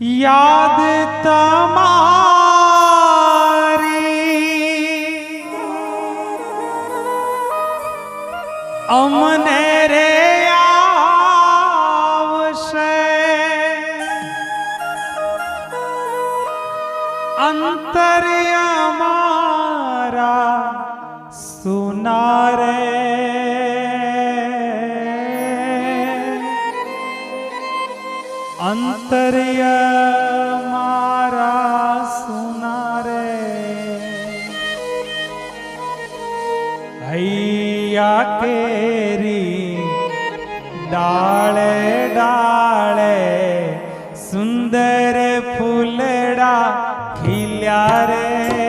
યાદ તમારી અમને રે આવશે અંતર્ય અમારા સુનારે અંતર્ય મારા સુનારે. હૈયા કેરી ડાળે ડાળે સુંદર ફૂલડા ખીલ્યા રે.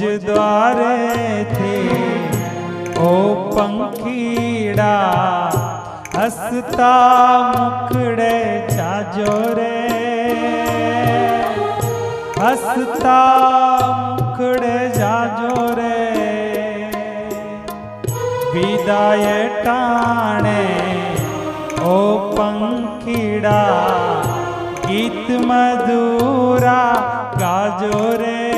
द्वारे थे। ओ पंखीड़ा हसता मुखड़े चाजो रे। हसता मुखड़े जाजो रे। विदाय टाणे, ओ पंखीड़ा गीत मधुरा गाजो रे।